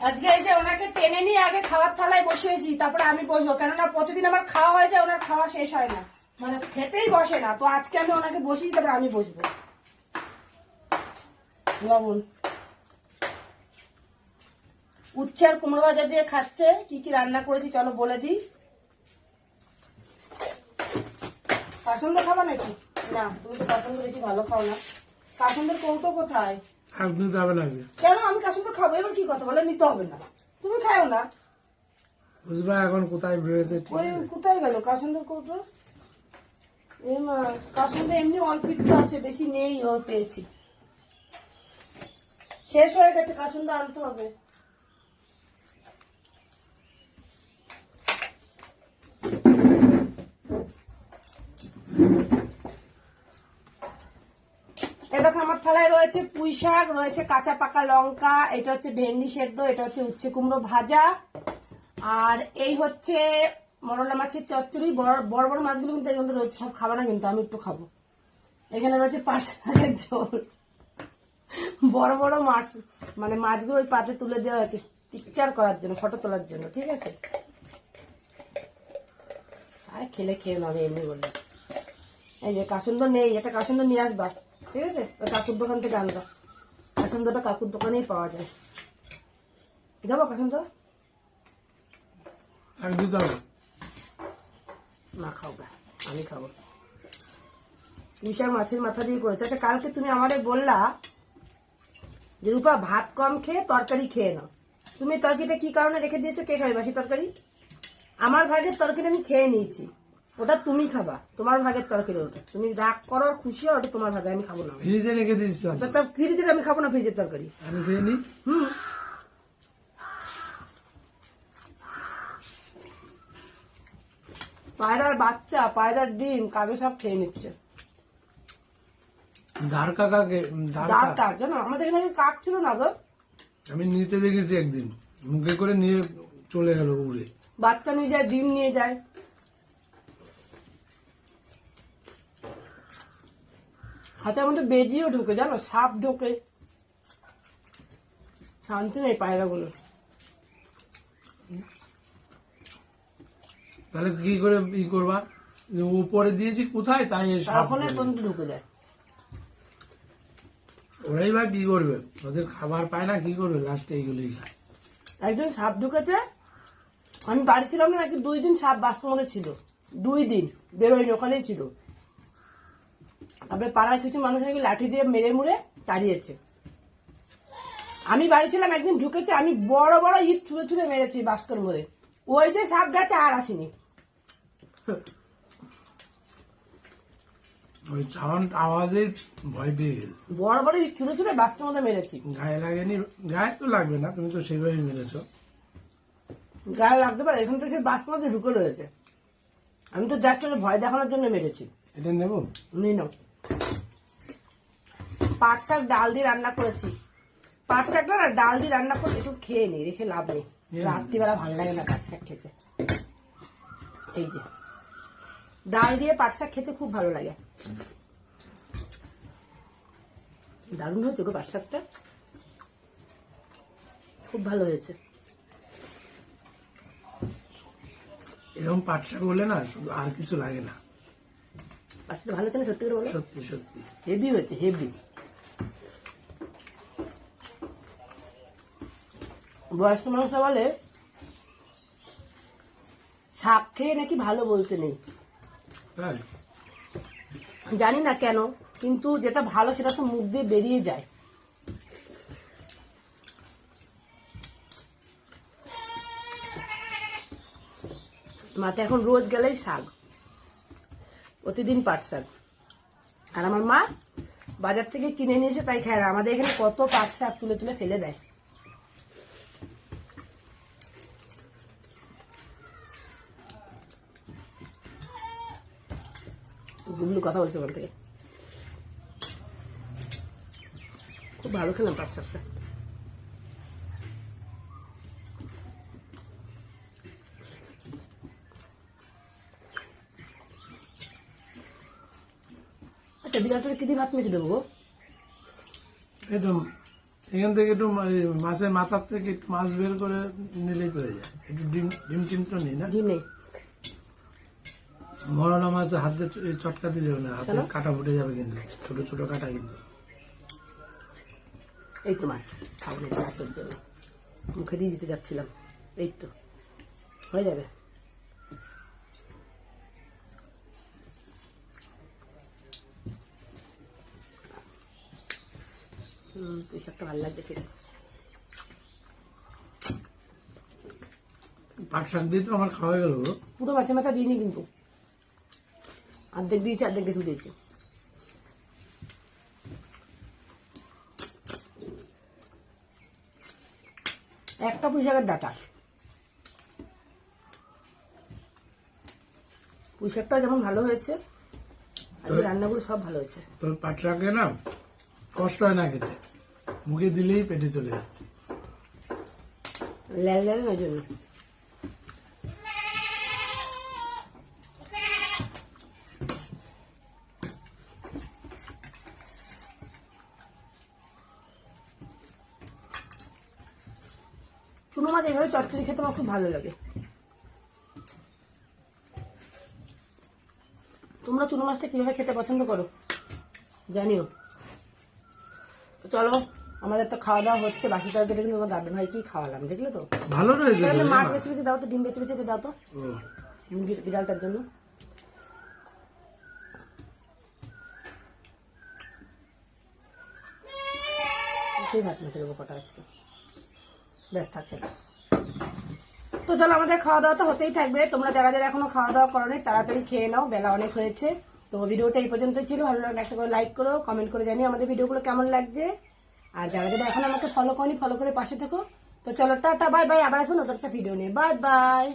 আজকে এই যে ওনাকে টেনে নিয়ে আগে খাওয়ার থালায় বসিয়েছি তারপরে আমি বসবো। কেননা প্রতিদিন আমার খাওয়া হয়ে যায় ওনার খাওয়া শেষ হয় না। মানে খেতেই বসে না তো আজকে আমি ওনাকে বসিয়ে তারপরে আমি বসবো। লবণ। উচ্ছে আর কুমড়ো ভাজা দিয়ে খাচ্ছে কি কি রান্না করেছি চলো বলে দিই। কাসন্দ খাবা নাকি? না তুমি তো পছন্দ বেশি ভালো খাও না। কাসন্দের কৌটো কোথায়? আর নিতে হবে না কেন? আমি কাসন্দ খাব? এবার কি কথা? বলে নিতে হবে না। তুমি খাও না। বুঝবা এখন কোথায় রয়েছে ঠিক কোথায় গেল? কাসন্দের কৌটো এ মা কাসন্দ এমনি অল্প একটু আছে বেশি নেই পেয়েছি। শেষ হয়ে গেছে কাসন্দ আনতে হবে? এ দেখো আমার থালায় রয়েছে পুঁই শাক, রয়েছে কাঁচা পাকা লঙ্কা, এটা হচ্ছে ভেন্ডি সেদ্ধ, এটা হচ্ছে উচ্ছে কুমড়ো ভাজা। আর এই হচ্ছে মরলা মাছের চচ্চড়ি, বড় বড় বড় মাছগুলো কিন্তু এই রয়েছে, সব খাব না কিন্তু, আমি একটু খাব। এখানে রয়েছে পাঁচ শাকের ঝোল। বড় বড় মাছ মানে মাছগুলো ওই পাতে তুলে দেওয়া হয়েছে পিকচার করার জন্য ফটো তোলার জন্য, ঠিক আছে? আর খেলে খেয়ে নেবে এমনি বললে এই যে কাসুন্দর নেই, এটা কাসুন্দর নিয়ে আসবা। ঠিক আছে? কাকুর দোকান থেকে আনবা। কাসুন্দরটা কাকুর দোকানেই পাওয়া যায়। যাব দিতে না খাও গা, আমি খাব। পুঁইশাক মাছের মাথা দিয়ে করেছে। আচ্ছা কালকে তুমি আমারে বললা যে রূপা ভাত কম খেয়ে তরকারি খেয়ে নাও। তুমি তরকারিটা কি কারণে রেখে দিয়েছ? কে খাবে বাসি তরকারি? আমার ভাগের তরকারি আমি খেয়ে নিয়েছি। ওটা তুমি খাবা। তোমার ভাগের তরকারি ওটা। তুমি রাগ করো খুশি হও ওটা তোমার ভাগে আমি খাব না। ফ্রিজে রেখে দিচ্ছি তা ফ্রিজের আমি খাব না ফ্রিজের তরকারি। আমি খেয়ে নি। হুম। পায়রার বাচ্চা পায়রার ডিম কাকে সব খেয়ে নিচ্ছে? ধার কাকাকে ধার। কাক। জানো আমাদের এখানে কাক ছিল না গো? আমি নিতে দেখেছি একদিন। মুখে করে নিয়ে চলে গেল উড়ে বাচ্চা নিয়ে যায় ডিম নিয়ে যায়। হাতের মধ্যে বেজিও ঢুকে জানো? সাপ ঢোকে। শান্তি নেই পায়রাগুলো। তাহলে কি করে ই করবা? উপরে দিয়েছি কোথায় তাই ওখানে ঢুকে। পর্যন্ত ঢুকে যায়। ওরাই বা কি করবে? ওদের খাবার পায় না কি করবে? লাস্টে এইগুলোই খায়। একদিন সাপ ঢুকেছে। আমি বাড়ি ছিলাম না নাকি দুই দিন সাপ বাস্তব মধ্যে ছিল। দুই দিন বেরোয়নি ওখানেই ছিল। তারপরে পাড়ার কিছু মানুষ নাকি লাঠি দিয়ে মেরে মুড়ে তাড়িয়েছে আমি বাড়ি ছিলাম একদিন ঢুকেছে আমি বড় বড় ইট ছুঁড়ে ছুঁড়ে মেরেছি বাস্কর মধ্যে ওই যে সাপ গেছে আর আসেনি। ওই সাউন্ড আওয়াজে ভয় পেয়ে বড় বড় ইট ছুঁড়ে ছুঁড়ে বাস্কর মধ্যে মেরেছি। গায়ে লাগেনি গায়ে তো লাগবে না তুমি তো সেভাবেই মেরেছো। গায়ে লাগতে পারে এখান থেকে বাস্কর মধ্যে ঢুকে রয়েছে। আমি তো জাস্ট ভয় দেখানোর জন্য মেরেছি। এটা নেব? নিয়ে নাও। পাট শাক ডাল দিয়ে রান্না করেছি। পাট শাকটা না ডাল দিয়ে রান্না করে একটু খেয়ে নি রেখে লাভ নেই। রাত্রিবেলা ভালো লাগে না পাট শাক খেতে। এই যে। ডাল দিয়ে পাট শাক খেতে খুব ভালো লাগে। দারুণ হয়েছে গো পাট শাকটা। খুব ভালো হয়েছে। এরকম পাট শাক হলে না শুধু আর কিছু লাগে না। পাট ভালো হয়েছে না সত্যি করে বলো? সত্যি সত্যি। হেভি হয়েছে হেভি বয়স্ক মানুষরা বলে শাক খেয়ে নাকি ভালো বলতে নেই। তাই জানি না কেন কিন্তু যেটা ভালো সেটা তো মুখ দিয়ে বেরিয়ে যায়। মাতে এখন রোজ গেলেই শাক প্রতিদিন পাট শাক আর আমার মা বাজার থেকে কিনে নিয়েছে তাই খায়। আমাদের এখানে কত পাট শাক তুলে তুলে ফেলে দেয়। কথা বলছে ওখান থেকে। খুব ভালো খেলাম পাট শাকটা আচ্ছা বিরাটের কি দিয়ে ভাত মেখে দেবো গো? এই এখান থেকে একটু মা- এই মাছের মাথার থেকে একটু মাছ বের করে নিলেই তো হয়ে যায়। একটু ডিম ডিম টিম তো নেই না? ডিম? নেই মরলা মাছ হাতে চটকাতে যাবে না হাতে? কাটা ফুটে যাবে কিন্তু ছোট ছোট কাটা কিন্তু। এই তো মাছ খাব রাতের জন্য। মুখে দিয়ে দিতে যাচ্ছিলাম। এই তো হয়ে যাবে। হুম শাকটা ভালো লাগছে খেতে। পাট শাক দিয়ে তো আমার খাওয়া গেল পুরো মাছের মাথা দিইনি কিন্তু। অর্ধেক দিয়েছি অর্ধেক দেখে দিয়েছি একটা পুঁই শাকের ডাটা। পুঁই শাকটা যেমন ভালো হয়েছে আজকে রান্নাগুলো সব ভালো হয়েছে। তো পাট শাকে না কষ্ট হয় না খেতে। মুখে দিলেই পেটে চলে যাচ্ছে। ল্যাল ল্যাল ওই জন্য চুনো মাছ এইভাবে চচ্চড়ি খেতে আমার খুব ভালো লাগে। তোমরা চুনো মাছটা কীভাবে খেতে পছন্দ করো? জানিও। তো চলো আমাদের তো খাওয়া দাওয়া হচ্ছে বাসি তরকারি কিন্তু তোমার দাদা ভাইকেই খাওয়ালাম দেখলে তো? ভালো রয়েছে মাছ। বেছে বেছে দাও তো ডিম বেছে বেছে দাও তো। বিড়ালটার জন্য। ঠিক আছে কটা আজকে? ব্যাস থাকছে না তো চলো আমাদের খাওয়া দাওয়া তো হতেই থাকবে। তোমরা যারা যারা এখনও খাওয়া দাওয়া করো নি, তাড়াতাড়ি খেয়ে নাও বেলা অনেক হয়েছে। তো ভিডিওটা এই পর্যন্ত ছিল। ভালো লাগলে একটা করে লাইক করো কমেন্ট করে জানিও আমাদের ভিডিওগুলো কেমন লাগছে। আর যারা যারা এখন আমাকে ফলো করনি ফলো করে পাশে থেকো। তো চলো টাটা বাই বাই আবার আসব নতুন একটা ভিডিও নিয়ে। Bye bye